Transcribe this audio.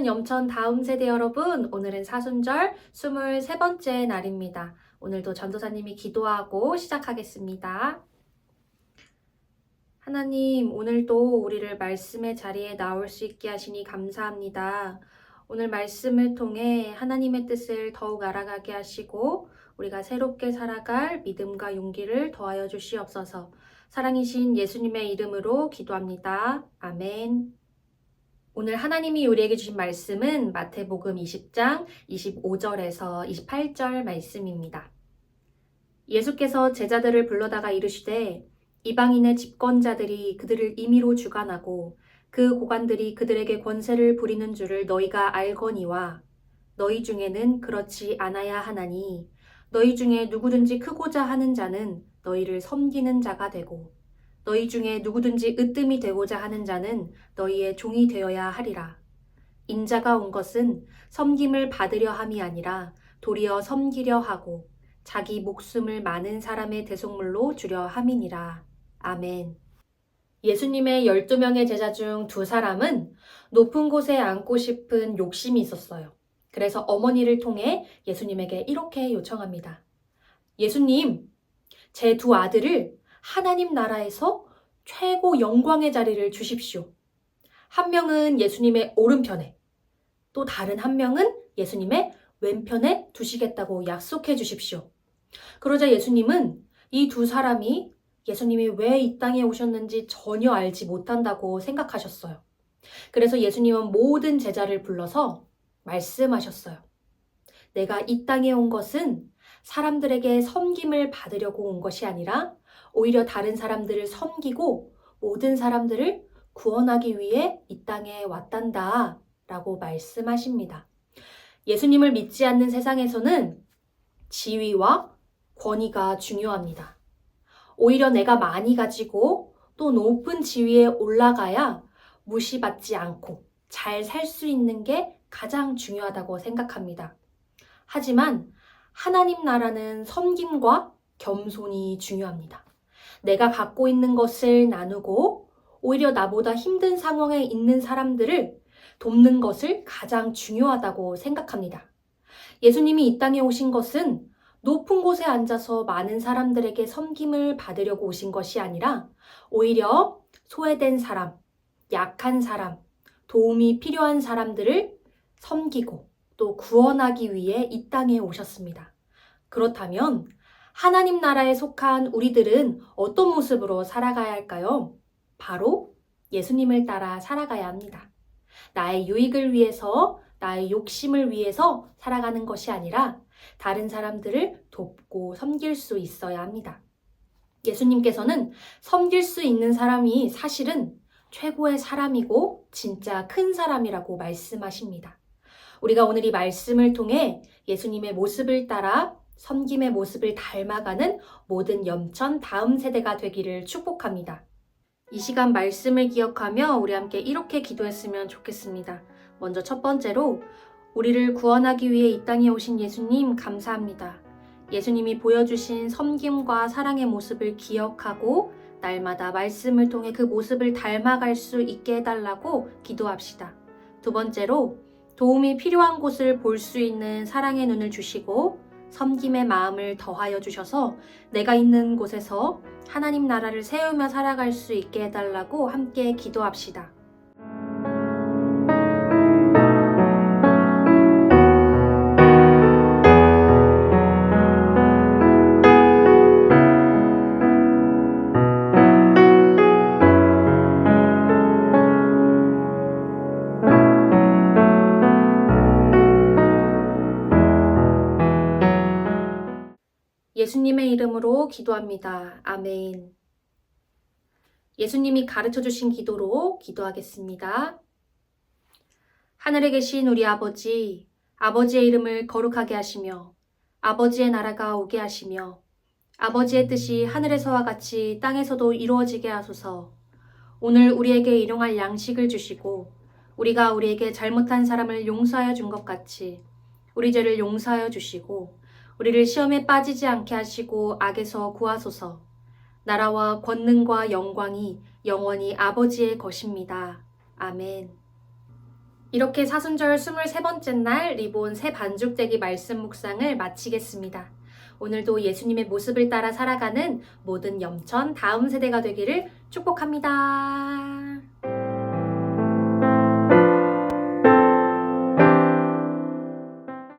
사랑하는 염천 다음 세대 여러분, 오늘은 사순절 23번째 날입니다. 오늘도 전도사님이 기도하고 시작하겠습니다. 하나님, 오늘도 우리를 말씀의 자리에 나올 수 있게 하시니 감사합니다. 오늘 말씀을 통해 하나님의 뜻을 더욱 알아가게 하시고 우리가 새롭게 살아갈 믿음과 용기를 더하여 주시옵소서. 사랑이신 예수님의 이름으로 기도합니다. 아멘. 오늘 하나님이 우리에게 주신 말씀은 마태복음 20장 25절에서 28절 말씀입니다. 예수께서 제자들을 불러다가 이르시되 이방인의 집권자들이 그들을 임의로 주관하고 그 고관들이 그들에게 권세를 부리는 줄을 너희가 알거니와 너희 중에는 그렇지 않아야 하나니 너희 중에 누구든지 크고자 하는 자는 너희를 섬기는 자가 되고 너희 중에 누구든지 으뜸이 되고자 하는 자는 너희의 종이 되어야 하리라. 인자가 온 것은 섬김을 받으려 함이 아니라 도리어 섬기려 하고 자기 목숨을 많은 사람의 대속물로 주려 함이니라. 아멘. 예수님의 12명의 제자 중 두 사람은 높은 곳에 앉고 싶은 욕심이 있었어요. 그래서 어머니를 통해 예수님에게 이렇게 요청합니다. 예수님, 제 두 아들을 하나님 나라에서 최고 영광의 자리를 주십시오. 한 명은 예수님의 오른편에, 또 다른 한 명은 예수님의 왼편에 두시겠다고 약속해 주십시오. 그러자 예수님은 이 두 사람이 예수님이 왜 이 땅에 오셨는지 전혀 알지 못한다고 생각하셨어요. 그래서 예수님은 모든 제자를 불러서 말씀하셨어요. 내가 이 땅에 온 것은 사람들에게 섬김을 받으려고 온 것이 아니라 오히려 다른 사람들을 섬기고 모든 사람들을 구원하기 위해 이 땅에 왔단다 라고 말씀하십니다. 예수님을 믿지 않는 세상에서는 지위와 권위가 중요합니다. 오히려 내가 많이 가지고 또 높은 지위에 올라가야 무시받지 않고 잘 살 수 있는 게 가장 중요하다고 생각합니다. 하지만 하나님 나라는 섬김과 겸손이 중요합니다. 내가 갖고 있는 것을 나누고 오히려 나보다 힘든 상황에 있는 사람들을 돕는 것을 가장 중요하다고 생각합니다. 예수님이 이 땅에 오신 것은 높은 곳에 앉아서 많은 사람들에게 섬김을 받으려고 오신 것이 아니라 오히려 소외된 사람, 약한 사람, 도움이 필요한 사람들을 섬기고 또 구원하기 위해 이 땅에 오셨습니다. 그렇다면 하나님 나라에 속한 우리들은 어떤 모습으로 살아가야 할까요? 바로 예수님을 따라 살아가야 합니다. 나의 유익을 위해서, 나의 욕심을 위해서 살아가는 것이 아니라 다른 사람들을 돕고 섬길 수 있어야 합니다. 예수님께서는 섬길 수 있는 사람이 사실은 최고의 사람이고 진짜 큰 사람이라고 말씀하십니다. 우리가 오늘 이 말씀을 통해 예수님의 모습을 따라 섬김의 모습을 닮아가는 모든 염천 다음 세대가 되기를 축복합니다. 이 시간 말씀을 기억하며 우리 함께 이렇게 기도했으면 좋겠습니다. 먼저 첫 번째로 우리를 구원하기 위해 이 땅에 오신 예수님 감사합니다. 예수님이 보여주신 섬김과 사랑의 모습을 기억하고 날마다 말씀을 통해 그 모습을 닮아갈 수 있게 해달라고 기도합시다. 두 번째로 도움이 필요한 곳을 볼 수 있는 사랑의 눈을 주시고 섬김의 마음을 더하여 주셔서 내가 있는 곳에서 하나님 나라를 세우며 살아갈 수 있게 해달라고 함께 기도합시다. 예수님의 이름으로 기도합니다. 아멘. 예수님이 가르쳐 주신 기도로 기도하겠습니다. 하늘에 계신 우리 아버지, 아버지의 이름을 거룩하게 하시며, 아버지의 나라가 오게 하시며, 아버지의 뜻이 하늘에서와 같이 땅에서도 이루어지게 하소서. 오늘 우리에게 일용할 양식을 주시고, 우리가 우리에게 잘못한 사람을 용서하여 준 것 같이, 우리 죄를 용서하여 주시고, 우리를 시험에 빠지지 않게 하시고 악에서 구하소서. 나라와 권능과 영광이 영원히 아버지의 것입니다. 아멘. 이렇게 사순절 23번째 날 리본 새 반죽되기 말씀 묵상을 마치겠습니다. 오늘도 예수님의 모습을 따라 살아가는 모든 염천 다음 세대가 되기를 축복합니다.